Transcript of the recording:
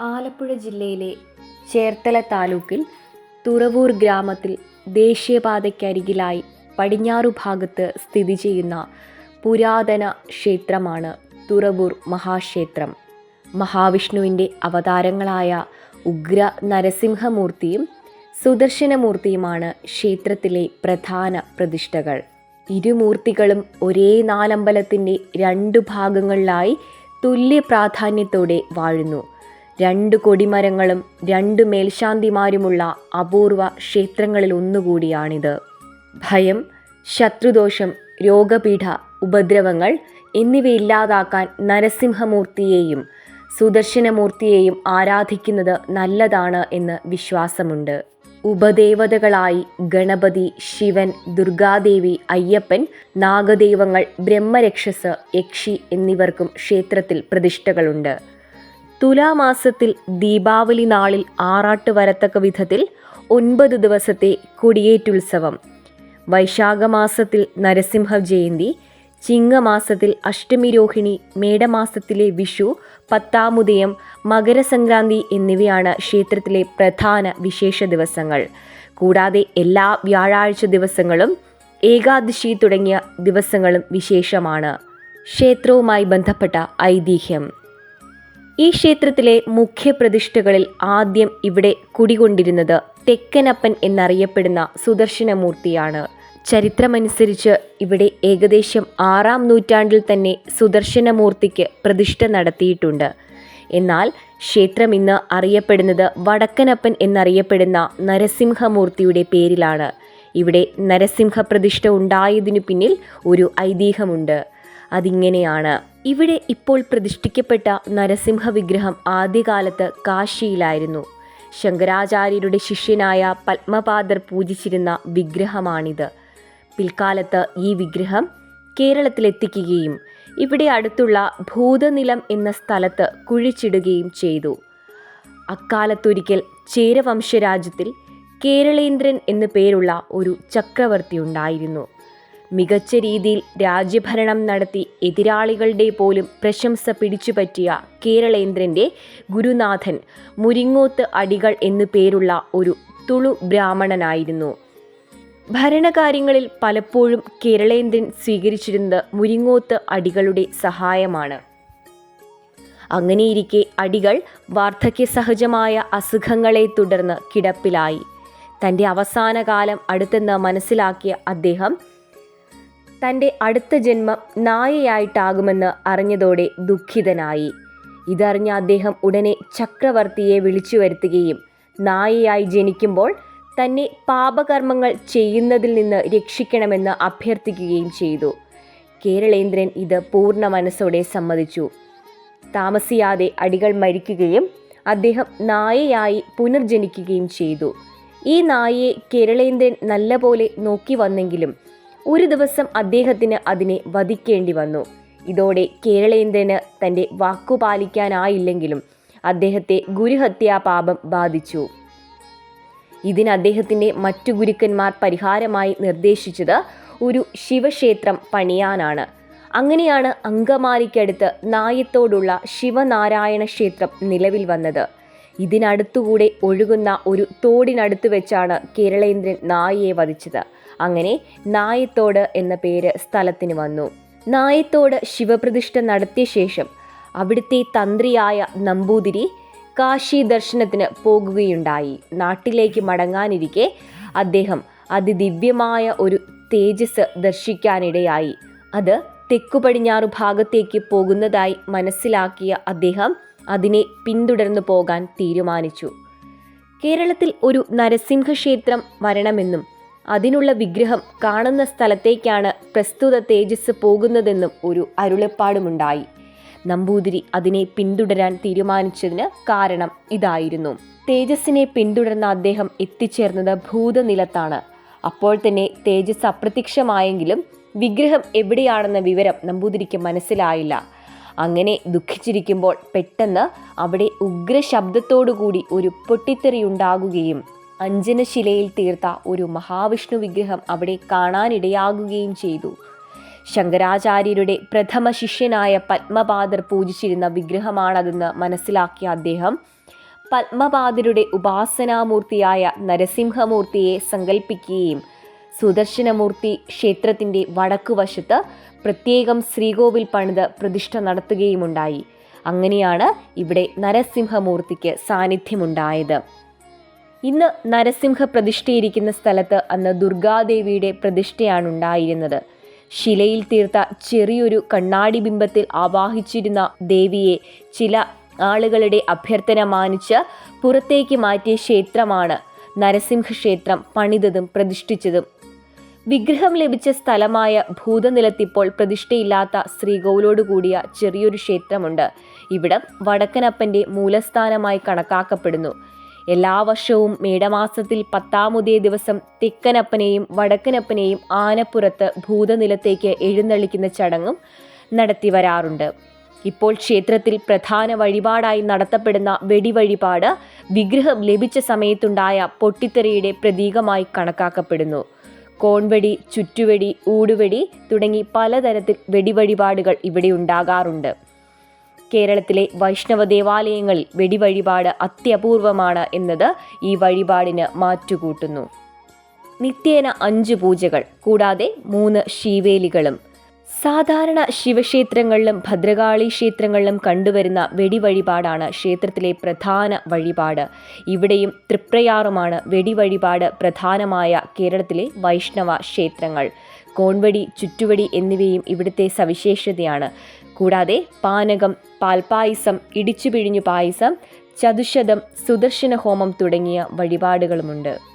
ആലപ്പുഴ ജില്ലയിലെ ചേർത്തല താലൂക്കിൽ തുറവൂർ ഗ്രാമത്തിൽ ദേശീയപാതയ്ക്കരികിലായി പടിഞ്ഞാറു ഭാഗത്ത് സ്ഥിതി ചെയ്യുന്ന പുരാതന ക്ഷേത്രമാണ് തുറവൂർ മഹാക്ഷേത്രം. മഹാവിഷ്ണുവിന്റെ അവതാരങ്ങളായ ഉഗ്ര നരസിംഹമൂർത്തിയും സുദർശനമൂർത്തിയുമാണ് ക്ഷേത്രത്തിലെ പ്രധാന പ്രതിഷ്ഠകൾ. ഇരുമൂർത്തികളും ഒരേ നാലമ്പലത്തിന്റെ രണ്ടു ഭാഗങ്ങളിലായി തുല്യ പ്രാധാന്യത്തോടെ വാഴുന്നു. രണ്ട് കൊടിമരങ്ങളും രണ്ട് മേൽശാന്തിമാരുമുള്ള അപൂർവ ക്ഷേത്രങ്ങളിൽ ഒന്നുകൂടിയാണിത്. ഭയം ശത്രുദോഷം രോഗപീഠ ഉപദ്രവങ്ങൾ എന്നിവയില്ലാതാക്കാൻ നരസിംഹമൂർത്തിയെയും സുദർശനമൂർത്തിയെയും ആരാധിക്കുന്നത് നല്ലതാണ് എന്ന് വിശ്വാസമുണ്ട്. ഉപദേവതകളായി ഗണപതി ശിവൻ ദുർഗാദേവി അയ്യപ്പൻ നാഗദൈവങ്ങൾ ബ്രഹ്മരക്ഷസ് യക്ഷി എന്നിവർക്കും ക്ഷേത്രത്തിൽ പ്രതിഷ്ഠകളുണ്ട്. തുലാമാസത്തിൽ ദീപാവലി നാളിൽ ആറാട്ട് വരത്തക്ക വിധത്തിൽ ഒൻപത് ദിവസത്തെ കൊടിയേറ്റുത്സവം. വൈശാഖമാസത്തിൽ നരസിംഹ ജയന്തി ചിങ്ങമാസത്തിൽ അഷ്ടമി രോഹിണി മേടമാസത്തിലെ വിഷു പത്താമുദയം മകരസംക്രാന്തി എന്നിവയാണ് ക്ഷേത്രത്തിലെ പ്രധാന വിശേഷ ദിവസങ്ങൾ. കൂടാതെ എല്ലാ വ്യാഴാഴ്ച ദിവസങ്ങളും ഏകാദശി തുടങ്ങിയ ദിവസങ്ങളും വിശേഷമാണ്. ക്ഷേത്രവുമായി ബന്ധപ്പെട്ട ഐതിഹ്യം. ഈ ക്ഷേത്രത്തിലെ മുഖ്യ പ്രതിഷ്ഠകളിൽ ആദ്യം ഇവിടെ കുടികൊണ്ടിരുന്നത് തെക്കനപ്പൻ എന്നറിയപ്പെടുന്ന സുദർശനമൂർത്തിയാണ്. ചരിത്രമനുസരിച്ച് ഇവിടെ ഏകദേശം ആറാം നൂറ്റാണ്ടിൽ തന്നെ സുദർശനമൂർത്തിക്ക് പ്രതിഷ്ഠ നടത്തിയിട്ടുണ്ട്. എന്നാൽ ക്ഷേത്രം ഇന്ന് അറിയപ്പെടുന്നത് വടക്കനപ്പൻ എന്നറിയപ്പെടുന്ന നരസിംഹമൂർത്തിയുടെ പേരിലാണ്. ഇവിടെ നരസിംഹ പ്രതിഷ്ഠ ഉണ്ടായതിനു പിന്നിൽ ഒരു ഐതിഹ്യമുണ്ട്. അതിങ്ങനെയാണ്. ഇവിടെ ഇപ്പോൾ പ്രതിഷ്ഠിക്കപ്പെട്ട നരസിംഹ വിഗ്രഹം ആദ്യകാലത്ത് കാശിയിലായിരുന്നു. ശങ്കരാചാര്യരുടെ ശിഷ്യനായ പത്മപാദർ പൂജിച്ചിരുന്ന വിഗ്രഹമാണിത്. പിൽക്കാലത്ത് ഈ വിഗ്രഹം കേരളത്തിലെത്തിക്കുകയും ഇവിടെ അടുത്തുള്ള ഭൂതനിലം എന്ന സ്ഥലത്ത് കുഴിച്ചിടുകയും ചെയ്തു. അക്കാലത്തൊരിക്കൽ ചേരവംശരാജ്യത്തിൽ കേരളേന്ദ്രൻ എന്നു പേരുള്ള ഒരു ചക്രവർത്തി ഉണ്ടായിരുന്നു. മികച്ച രീതിയിൽ രാജ്യഭരണം നടത്തി എതിരാളികളുടെ പോലും പ്രശംസ പിടിച്ചുപറ്റിയ കേരളേന്ദ്രന്റെ ഗുരുനാഥൻ മുരിങ്ങോത്ത് അടികൾ എന്നു പേരുള്ള ഒരു തുളു ബ്രാഹ്മണനായിരുന്നു. ഭരണകാര്യങ്ങളിൽ പലപ്പോഴും കേരളേന്ദ്രൻ സ്വീകരിച്ചിരുന്നത് മുരിങ്ങോത്ത് അടികളുടെ സഹായമാണ്. അങ്ങനെയിരിക്കെ അടികൾ വാർദ്ധക്യ സഹജമായ അസുഖങ്ങളെ തുടർന്ന് കിടപ്പിലായി. തന്റെ അവസാന കാലം അടുത്തെന്ന് മനസ്സിലാക്കിയ അദ്ദേഹം തന്റെ അടുത്ത ജന്മം നായയായിട്ടാകുമെന്ന് അറിഞ്ഞതോടെ ദുഃഖിതനായി. ഇതറിഞ്ഞ അദ്ദേഹം ഉടനെ ചക്രവർത്തിയെ വിളിച്ചു വരുത്തുകയും നായയായി ജനിക്കുമ്പോൾ തന്നെ പാപകർമ്മങ്ങൾ ചെയ്യുന്നതിൽ നിന്ന് രക്ഷിക്കണമെന്ന് അഭ്യർത്ഥിക്കുകയും ചെയ്തു. കേരളേന്ദ്രൻ ഇത് പൂർണ മനസ്സോടെ സമ്മതിച്ചു. താമസിയാതെ അടികൾ മരിക്കുകയും അദ്ദേഹം നായയായി പുനർജനിക്കുകയും ചെയ്തു. ഈ നായയെ കേരളേന്ദ്രൻ നല്ലപോലെ നോക്കി വന്നെങ്കിലും ഒരു ദിവസം അദ്ദേഹത്തിന് അതിനെ വധിക്കേണ്ടി വന്നു. ഇതോടെ കേരളേന്ദ്രന് തന്റെ വാക്കു പാലിക്കാനായില്ലെങ്കിലും അദ്ദേഹത്തെ ഗുരുഹത്യാ പാപം ബാധിച്ചു. ഇതിന് അദ്ദേഹത്തിന്റെ മറ്റു ഗുരുക്കന്മാർ പരിഹാരമായി നിർദ്ദേശിച്ചത് ഒരു ശിവക്ഷേത്രം പണിയാനാണ്. അങ്ങനെയാണ് അങ്കമാലിക്കടുത്ത് നായത്തോടുള്ള ശിവനാരായണ ക്ഷേത്രം നിലവിൽ വന്നത്. ഇതിനടുത്തുകൂടെ ഒഴുകുന്ന ഒരു തോടിനടുത്ത് വെച്ചാണ് കേരളേന്ദ്രൻ നായയെ വധിച്ചത്. അങ്ങനെ നായത്തോട് എന്ന പേര് സ്ഥലത്തിന് വന്നു. നായത്തോട് ശിവപ്രതിഷ്ഠ നടത്തിയ ശേഷം അവിടുത്തെ തന്ത്രിയായ നമ്പൂതിരി കാശി ദർശനത്തിന് പോകുകയുണ്ടായി. നാട്ടിലേക്ക് മടങ്ങാനിരിക്കെ അദ്ദേഹം അതിദിവ്യമായ ഒരു തേജസ് ദർശിക്കാനിടയായി. അത് തെക്കു പടിഞ്ഞാറു ഭാഗത്തേക്ക് പോകുന്നതായി മനസ്സിലാക്കിയ അദ്ദേഹം അതിനെ പിന്തുടർന്നു പോകാൻ തീരുമാനിച്ചു. കേരളത്തിൽ ഒരു നരസിംഹക്ഷേത്രം വരണമെന്നും അതിനുള്ള വിഗ്രഹം കാണുന്ന സ്ഥലത്തേക്കാണ് പ്രസ്തുത തേജസ് പോകുന്നതെന്നും ഒരു അരുളപ്പാടുമുണ്ടായി. നമ്പൂതിരി അതിനെ പിന്തുടരാൻ തീരുമാനിച്ചതിന് കാരണം ഇതായിരുന്നു. തേജസ്സിനെ പിന്തുടർന്ന അദ്ദേഹം എത്തിച്ചേർന്നത് ഭൂതനിലത്താണ്. അപ്പോൾ തന്നെ തേജസ് അപ്രത്യക്ഷമായെങ്കിലും വിഗ്രഹം എവിടെയാണെന്ന വിവരം നമ്പൂതിരിക്ക് മനസ്സിലായില്ല. അങ്ങനെ ദുഃഖിച്ചിരിക്കുമ്പോൾ പെട്ടെന്ന് അവിടെ ഉഗ്ര ഉഗ്രശബ്ദത്തോടുകൂടി ഒരു പൊട്ടിത്തെറിയുണ്ടാകുകയും അഞ്ജനശിലയിൽ തീർത്ത ഒരു മഹാവിഷ്ണു വിഗ്രഹം അവിടെ കാണാനിടയാകുകയും ചെയ്തു. ശങ്കരാചാര്യരുടെ പ്രഥമ ശിഷ്യനായ പത്മപാദർ പൂജിച്ചിരുന്ന വിഗ്രഹമാണതെന്ന് മനസ്സിലാക്കിയ അദ്ദേഹം പത്മപാദരുടെ ഉപാസനാമൂർത്തിയായ നരസിംഹമൂർത്തിയെ സങ്കല്പിക്കുകയും സുദർശനമൂർത്തി ക്ഷേത്രത്തിന്റെ വടക്കുവശത്ത് പ്രത്യേകം ശ്രീകോവിൽ പണിത് പ്രതിഷ്ഠ നടത്തുകയുമുണ്ടായി. അങ്ങനെയാണ് ഇവിടെ നരസിംഹമൂർത്തിക്ക് സാന്നിധ്യമുണ്ടായത്. ഇന്ന് നരസിംഹ പ്രതിഷ്ഠയിരിക്കുന്ന സ്ഥലത്ത് അന്ന് ദുർഗാദേവിയുടെ പ്രതിഷ്ഠയാണ് ഉണ്ടായിരുന്നത് ശിലയിൽ തീർത്ത ചെറിയൊരു കണ്ണാടി ബിംബത്തിൽ ആവാഹിച്ചിരുന്ന ദേവിയെ ചില ആളുകളുടെ അഭ്യർത്ഥന മാനിച്ച് പുറത്തേക്ക് മാറ്റിയ ക്ഷേത്രമാണ് നരസിംഹക്ഷേത്രം പണിതതും പ്രതിഷ്ഠിച്ചതും. വിഗ്രഹം ലഭിച്ച സ്ഥലമായ ഭൂതനിലത്തിപ്പോൾ പ്രതിഷ്ഠയില്ലാത്ത ശ്രീകോവിലോട് കൂടിയ ചെറിയൊരു ക്ഷേത്രമുണ്ട്. ഇവിടം വടക്കനപ്പന്റെ മൂലസ്ഥാനമായി കണക്കാക്കപ്പെടുന്നു. എല്ലാ വർഷവും മേടമാസത്തിൽ പത്താമുതേ ദിവസം തെക്കനപ്പനെയും വടക്കനപ്പനെയും ആനപ്പുറത്ത് ഭൂതനിലത്തേക്ക് എഴുന്നള്ളിക്കുന്ന ചടങ്ങും നടത്തി വരാറുണ്ട് ഇപ്പോൾ ക്ഷേത്രത്തിൽ പ്രധാന വഴിപാടായി നടത്തപ്പെടുന്ന വെടിവഴിപാട് വിഗ്രഹം ലഭിച്ച സമയത്തുണ്ടായ പൊട്ടിത്തെറിയുടെ പ്രതീകമായി കണക്കാക്കപ്പെടുന്നു. കോൺവെടി ചുറ്റുവെടി ഊടുവെടി തുടങ്ങി പലതരത്തിൽ വെടിവഴിപാടുകൾ ഇവിടെ ഉണ്ടാകാറുണ്ട്. കേരളത്തിലെ വൈഷ്ണവ ദേവാലയങ്ങളിൽ വെടിവഴിപാട് അത്യപൂർവമാണ് എന്നത് ഈ വഴിപാടിന് മാറ്റുകൂട്ടുന്നു. നിത്യേന അഞ്ച് പൂജകൾ കൂടാതെ മൂന്ന് ശീവേലികളും സാധാരണ ശിവക്ഷേത്രങ്ങളിലും ഭദ്രകാളി ക്ഷേത്രങ്ങളിലും കണ്ടുവരുന്ന വെടിവഴിപാടാണ് ക്ഷേത്രത്തിലെ പ്രധാന വഴിപാട്. ഇവിടെയും തൃപ്രയാറുമാണ് വെടിവഴിപാട് പ്രധാനമായ കേരളത്തിലെ വൈഷ്ണവ ക്ഷേത്രങ്ങൾ. കോൺവടി ചുറ്റുവടി എന്നിവയും ഇവിടുത്തെ സവിശേഷതയാണ്. കൂടാതെ പാനകം പാൽപായസം ഇടിച്ചു പിഴിഞ്ഞു പായസം ചതുശതം സുദർശന ഹോമം തുടങ്ങിയ വഴിപാടുകളുമുണ്ട്.